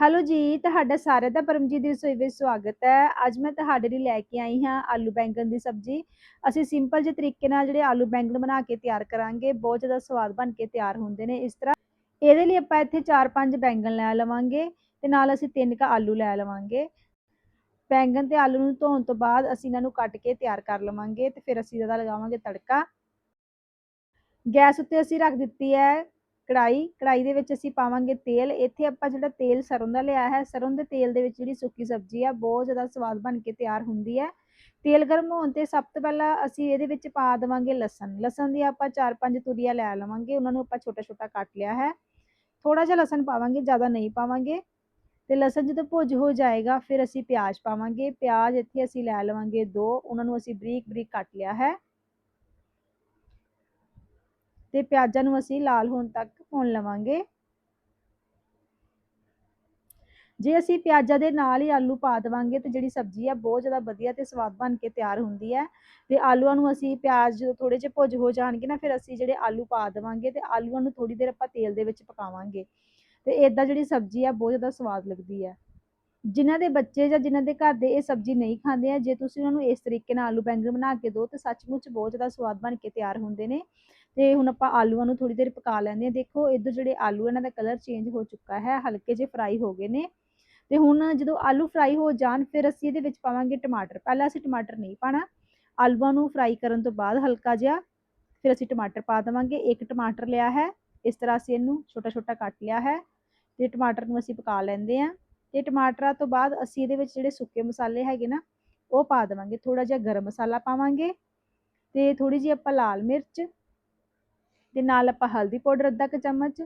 Hello ਜੀ, ਤੁਹਾਡਾ ਸਾਰਿਆਂ ਦਾ ਪਰਮਜੀਤ ਦੀ ਰਸੋਈ ਵਿੱਚ ਸਵਾਗਤ ਹੈ। ਅੱਜ ਮੈਂ ਤੁਹਾਡੇ ਲਈ ਲੈ ਕੇ ਆਈ ਹਾਂ ਆਲੂ ਬੈਂਗਣ ਦੀ ਸਬਜ਼ੀ। ਅਸੀਂ ਸਿੰਪਲ ਜਿਹੇ ਤਰੀਕੇ ਨਾਲ ਜਿਹੜੇ ਆਲੂ ਬੈਂਗਣ ਬਣਾ ਕੇ ਤਿਆਰ ਕਰਾਂਗੇ। ਬਹੁਤ ਜ਼ਿਆਦਾ ਸਵਾਦ ਬਣ ਕੇ ਤਿਆਰ ਹੁੰਦੇ ਨੇ ਇਸ ਤਰ੍ਹਾਂ। ਇਹਦੇ ਲਈ ਆਪਾਂ ਇੱਥੇ 4-5 ਬੈਂਗਣ ਲੈ ਲਵਾਂਗੇ ਤੇ ਨਾਲ ਅਸੀਂ ਤਿੰਨ ਕ ਆਲੂ ਲੈ ਲਵਾਂਗੇ। ਬੈਂਗਣ ਤੇ ਆਲੂ ਨੂੰ ਧੋਣ ਤੋਂ ਬਾਅਦ ਅਸੀਂ ਇਹਨਾਂ ਨੂੰ ਕੱਟ ਕੇ ਤਿਆਰ ਕਰ ਲਵਾਂਗੇ ਤੇ ਫਿਰ ਅਸੀਂ ਇਹਦਾ ਲਗਾਵਾਂਗੇ ਤੜਕਾ। ਗੈਸ ਉੱਤੇ ਅਸੀਂ ਰੱਖ ਦਿੱਤੀ ਹੈ ਕੜਾਈ ਕੜਾਈ ਦੇ ਵਿੱਚ ਅਸੀਂ ਪਾਵਾਂਗੇ ਤੇਲ। ਇੱਥੇ ਆਪਾਂ ਜਿਹੜਾ ਤੇਲ ਸਰੋਂ ਦਾ ਲਿਆ ਹੈ ਸਰੋਂ ਦੇ ਤੇਲ ਦੇ ਵਿੱਚ ਜਿਹੜੀ ਸੁੱਕੀ ਸਬਜ਼ੀ ਆ, ਬਹੁਤ ਜ਼ਿਆਦਾ ਸਵਾਦ ਬਣ ਕੇ ਤਿਆਰ ਹੁੰਦੀ ਹੈ। ਤੇਲ ਗਰਮ ਹੋਣ ਤੇ ਸਭ ਤੋਂ ਪਹਿਲਾਂ ਅਸੀਂ ਇਹਦੇ ਵਿੱਚ ਪਾ ਦੇਵਾਂਗੇ ਲਸਣ। ਲਸਣ ਦੀ ਆਪਾਂ 4-5 ਤੁਰੀਆਂ ਲੈ ਲਵਾਂਗੇ, ਉਹਨਾਂ ਨੂੰ ਆਪਾਂ ਛੋਟਾ ਛੋਟਾ ਕੱਟ ਲਿਆ ਹੈ। ਥੋੜਾ ਜਿਹਾ ਲਸਣ ਪਾਵਾਂਗੇ, ਜ਼ਿਆਦਾ ਨਹੀਂ ਪਾਵਾਂਗੇ। ਤੇ ਲਸਣ ਜਦੋਂ ਭੁੱਜ ਹੋ ਜਾਏਗਾ, ਫਿਰ ਅਸੀਂ ਪਿਆਜ਼ ਪਾਵਾਂਗੇ। ਪਿਆਜ਼ ਇੱਥੇ ਅਸੀਂ ਲੈ ਲਵਾਂਗੇ ਦੋ, ਉਹਨਾਂ ਨੂੰ ਅਸੀਂ ਬਰੀਕ ਬਰੀਕ ਕੱਟ ਲਿਆ ਹੈ। ਤੇ ਪਿਆਜ਼ਾਂ ਨੂੰ ਅਸੀਂ ਲਾਲ ਹੋਣ ਤੱਕ ਭੁੰਨ ਲਵਾਂਗੇ। ਜੇ ਅਸੀਂ ਪਿਆਜ਼ਾਂ ਦੇ ਨਾਲ ਹੀ ਆਲੂ ਪਾ ਦੇਵਾਂਗੇ ਤੇ ਜਿਹੜੀ ਸਬਜ਼ੀ ਆ ਬਹੁਤ ਜ਼ਿਆਦਾ ਵਧੀਆ ਤੇ ਸਵਾਦ ਬਣ ਕੇ ਤਿਆਰ ਹੁੰਦੀ ਹੈ। ਤੇ ਆਲੂਆਂ ਨੂੰ ਅਸੀਂ ਪਿਆਜ਼ ਜਦੋਂ ਥੋੜੇ ਜਿਹੇ ਭੁੱਜ ਹੋ ਜਾਣਗੇ ਨਾ, ਫਿਰ ਅਸੀਂ ਜਿਹੜੇ ਆਲੂ ਪਾ ਦੇਵਾਂਗੇ ਤੇ ਆਲੂਆਂ ਨੂੰ ਥੋੜੀ ਦੇਰ ਆਪਾਂ ਤੇਲ ਦੇ ਵਿੱਚ ਪਕਾਵਾਂਗੇ। ਤੇ ਇਦਾਂ ਜਿਹੜੀ ਸਬਜ਼ੀ ਆ ਬਹੁਤ ਜ਼ਿਆਦਾ ਸਵਾਦ ਲੱਗਦੀ ਹੈ। ਜਿਨ੍ਹਾਂ ਦੇ ਬੱਚੇ ਜਾਂ ਜਿਨ੍ਹਾਂ ਦੇ ਘਰ ਦੇ ਇਹ ਸਬਜ਼ੀ ਨਹੀਂ ਖਾਂਦੇ ਆ, ਜੇ ਤੁਸੀਂ ਉਹਨਾਂ ਨੂੰ ਇਸ ਤਰੀਕੇ ਨਾਲ ਆਲੂ ਬੈਂਗਣ ਬਣਾ ਕੇ ਦਿਓ ਤੇ ਸੱਚਮੁੱਚ ਬਹੁਤ ਜ਼ਿਆਦਾ ਸਵਾਦ ਬਣ ਕੇ ਤਿਆਰ ਹੁੰਦੇ ਨੇ। ਤੇ ਹੁਣ ਆਪਾਂ ਆਲੂਆਂ ਨੂੰ ਥੋੜੀ ਦੇਰ ਪਕਾ ਲੈਂਦੇ ਆ ਦੇਖੋ, ਇੱਧਰ ਜਿਹੜੇ ਆਲੂ ਇਹਨਾਂ ਦਾ ਕਲਰ ਚੇਂਜ ਹੋ ਚੁੱਕਾ ਹੈ। ਹਲਕੇ ਜਿਹੇ ਫਰਾਈ ਹੋ ਗਏ ਨੇ। ਤੇ ਹੁਣ ਜਦੋਂ ਆਲੂ ਫਰਾਈ ਹੋ ਜਾਣ, ਫਿਰ ਅਸੀਂ ਇਹਦੇ ਵਿੱਚ ਪਾਵਾਂਗੇ ਟਮਾਟਰ। ਪਹਿਲਾਂ ਅਸੀਂ ਟਮਾਟਰ ਨਹੀਂ ਪਾਣਾ। ਆਲੂਆਂ ਨੂੰ ਫਰਾਈ ਕਰਨ ਤੋਂ ਬਾਅਦ ਹਲਕਾ ਜਿਹਾ, ਫਿਰ ਅਸੀਂ ਟਮਾਟਰ ਪਾ ਦੇਵਾਂਗੇ। ਇੱਕ ਟਮਾਟਰ ਲਿਆ ਹੈ। ਇਸ ਤਰ੍ਹਾਂ ਅਸੀਂ ਇਹਨੂੰ ਛੋਟਾ ਛੋਟਾ ਕੱਟ ਲਿਆ ਹੈ ਤੇ ਟਮਾਟਰ ਨੂੰ ਅਸੀਂ ਪਕਾ ਲੈਂਦੇ ਆ ਤੇ ਟਮਾਟਰਾਂ ਤੋਂ ਬਾਅਦ ਅਸੀਂ ਇਹਦੇ ਵਿੱਚ ਜਿਹੜੇ ਸੁੱਕੇ ਮਸਾਲੇ ਹੈਗੇ ਨਾ, ਉਹ ਪਾ ਦੇਵਾਂਗੇ। ਥੋੜਾ ਜਿਹਾ ਗਰਮ ਮਸਾਲਾ ਪਾਵਾਂਗੇ ਤੇ ਥੋੜੀ ਜਿਹੀ ਆਪਾਂ ਲਾਲ ਮਿਰਚ ਤੇ ਨਾਲ ਆਪਾਂ ਹਲਦੀ ਪਾਊਡਰ ਅੱਧਾ ਕੁ ਚਮਚ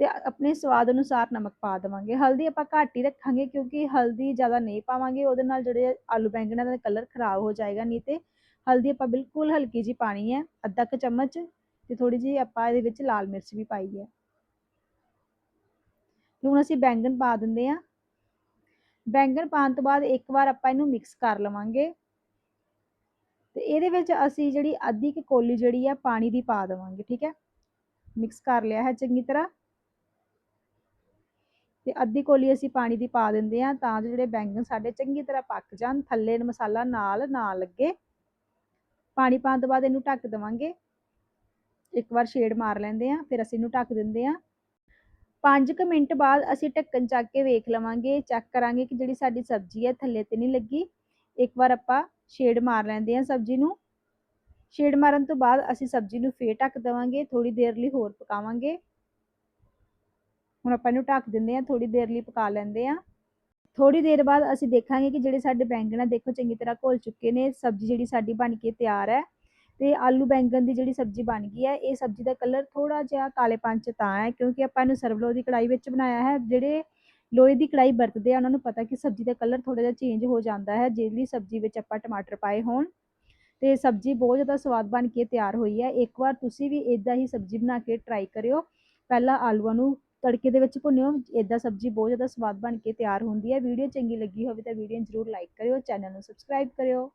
ਤੇ ਆਪਣੇ ਸਵਾਦ ਅਨੁਸਾਰ ਨਮਕ ਪਾ ਦੇਵਾਂਗੇ। ਹਲਦੀ ਆਪਾਂ ਘੱਟ ਹੀ ਰੱਖਾਂਗੇ ਕਿਉਂਕਿ ਹਲਦੀ ਜ਼ਿਆਦਾ ਨਹੀਂ ਪਾਵਾਂਗੇ, ਉਹਦੇ ਨਾਲ ਜਿਹੜੇ ਆਲੂ ਬੈਂਗਣਾਂ ਦਾ ਕਲਰ ਖਰਾਬ ਹੋ ਜਾਏਗਾ, ਨਹੀਂ ਤੇ ਹਲਦੀ ਆਪਾਂ ਬਿਲਕੁਲ ਹਲਕੀ ਜੀ ਪਾਣੀ ਹੈ, ਅੱਧਾ ਕੁ ਚਮਚ ਤੇ ਥੋੜੀ ਜੀ ਆਪਾਂ ਇਹਦੇ ਵਿੱਚ ਲਾਲ ਮਿਰਚ ਵੀ ਪਾਈ ਹੈ। ਹੁਣ ਅਸੀਂ ਬੈਂਗਣ ਪਾ ਦਿੰਦੇ ਆ ਬੈਂਗਣ ਪਾਉਣ ਤੋਂ ਬਾਅਦ ਇੱਕ ਵਾਰ ਆਪਾਂ ਇਹਨੂੰ ਮਿਕਸ ਕਰ ਲਵਾਂਗੇ। ਇਹਦੇ ਵਿੱਚ ਅਸੀਂ ਜਿਹੜੀ ਅੱਧੀ ਕੁ ਕੋਲੀ ਜਿਹੜੀ ਆ, ਪਾਣੀ ਦੀ ਪਾ ਦੇਵਾਂਗੇ, ਠੀਕ ਹੈ? ਮਿਕਸ ਕਰ ਲਿਆ ਹੈ ਚੰਗੀ ਤਰ੍ਹਾਂ। ਤੇ ਅੱਧੀ ਕੋਲੀ ਅਸੀਂ ਪਾਣੀ ਦੀ ਪਾ ਦਿੰਦੇ ਆ ਤਾਂ ਜੋ ਜਿਹੜੇ ਬੈਂਗਣ ਸਾਡੇ ਚੰਗੀ ਤਰ੍ਹਾਂ ਪੱਕ ਜਾਣ, ਥੱਲੇ ਮਸਾਲਾ ਨਾਲ ਨਾ ਲੱਗੇ। ਪਾਣੀ ਪਾਉਣ ਤੋਂ ਬਾਅਦ ਇਹਨੂੰ ਢੱਕ ਦੇਵਾਂਗੇ। ਇੱਕ ਵਾਰ ਸ਼ੇਡ ਮਾਰ ਲੈਂਦੇ ਆ ਫਿਰ ਅਸੀਂ ਇਹਨੂੰ ਢੱਕ ਦਿੰਦੇ ਆ 5 ਕੁ ਮਿੰਟ ਬਾਅਦ ਅਸੀਂ ਢੱਕਣ ਚੱਕ ਕੇ ਵੇਖ ਲਵਾਂਗੇ, ਚੈੱਕ ਕਰਾਂਗੇ ਕਿ ਜਿਹੜੀ ਸਾਡੀ ਸਬਜ਼ੀ ਹੈ ਥੱਲੇ ਤੇ ਨਹੀਂ ਲੱਗੀ। ਇੱਕ ਵਾਰ ਆਪਾਂ ਸ਼ੇਡ ਮਾਰ ਲੈਂਦੇ ਆ ਸਬਜ਼ੀ ਨੂੰ। ਸ਼ੇਡ ਮਾਰਨ ਤੋਂ ਬਾਅਦ ਅਸੀਂ ਸਬਜ਼ੀ ਨੂੰ ਫੇਰ ਢੱਕ ਦੇਵਾਂਗੇ ਥੋੜੀ ਦੇਰ ਲਈ ਹੋਰ ਪਕਾਵਾਂਗੇ। ਹੁਣ ਆਪਾਂ ਇਹਨੂੰ ਢੱਕ ਦਿੰਦੇ ਆ ਥੋੜੀ ਦੇਰ ਲਈ ਪਕਾ ਲੈਂਦੇ ਆ। ਥੋੜੀ ਦੇਰ ਬਾਅਦ ਅਸੀਂ ਦੇਖਾਂਗੇ ਕਿ ਜਿਹੜੇ ਸਾਡੇ ਬੈਂਗਣ ਆ, ਦੇਖੋ ਚੰਗੀ ਤਰ੍ਹਾਂ ਘੁਲ ਚੁੱਕੇ ਨੇ, ਸਬਜ਼ੀ ਜਿਹੜੀ ਸਾਡੀ ਬਣ ਕੇ ਤਿਆਰ ਹੈ। ਤੇ ਆਲੂ ਬੈਂਗਣ ਦੀ ਜਿਹੜੀ ਸਬਜ਼ੀ ਬਣ ਗਈ ਹੈ, ਇਹ ਸਬਜ਼ੀ ਦਾ ਕਲਰ ਥੋੜਾ ਜਿਹਾ ਕਾਲੇ ਪੰਚ ਤਾਂ ਹੈ, ਕਿਉਂਕਿ ਆਪਾਂ ਇਹਨੂੰ ਸਰਵਲੋ ਦੀ ਕੜਾਈ ਵਿੱਚ ਬਣਾਇਆ ਹੈ, ਜਿਹੜੇ ਲੋਹੇ ਦੀ ਕੜਾਈ ਵਰਤਦੇ ਆ, ਉਹਨਾਂ ਨੂੰ ਪਤਾ ਕਿ ਸਬਜ਼ੀ ਦਾ ਕਲਰ ਥੋੜਾ ਜਿਹਾ ਚੇਂਜ ਹੋ ਜਾਂਦਾ ਹੈ ਜਿਹੜੀ ਸਬਜ਼ੀ ਵਿੱਚ ਆਪਾਂ ਟਮਾਟਰ ਪਾਏ ਹੋਣ ਤੇ ਸਬਜ਼ੀ ਬਹੁਤ ਜ਼ਿਆਦਾ ਸਵਾਦ ਬਣ ਕੇ ਤਿਆਰ ਹੋਈ ਹੈ। ਇੱਕ ਵਾਰ ਤੁਸੀਂ ਵੀ ਇਦਾਂ ਹੀ ਸਬਜ਼ੀ ਬਣਾ ਕੇ ਟਰਾਈ ਕਰਿਓ। ਪਹਿਲਾਂ ਆਲੂਆਂ ਨੂੰ ਤੜਕੇ ਦੇ ਵਿੱਚ ਭੁੰਨਿਓ ਇਦਾਂ ਸਬਜ਼ੀ ਬਹੁਤ ਜ਼ਿਆਦਾ ਸਵਾਦ ਬਣ ਕੇ ਤਿਆਰ ਹੁੰਦੀ ਹੈ। ਵੀਡੀਓ ਚੰਗੀ ਲੱਗੀ ਹੋਵੇ ਤਾਂ ਵੀਡੀਓ ਨੂੰ ਜ਼ਰੂਰ ਲਾਈਕ ਕਰਿਓ ਚੈਨਲ ਨੂੰ ਸਬਸਕ੍ਰਾਈਬ ਕਰਿਓ।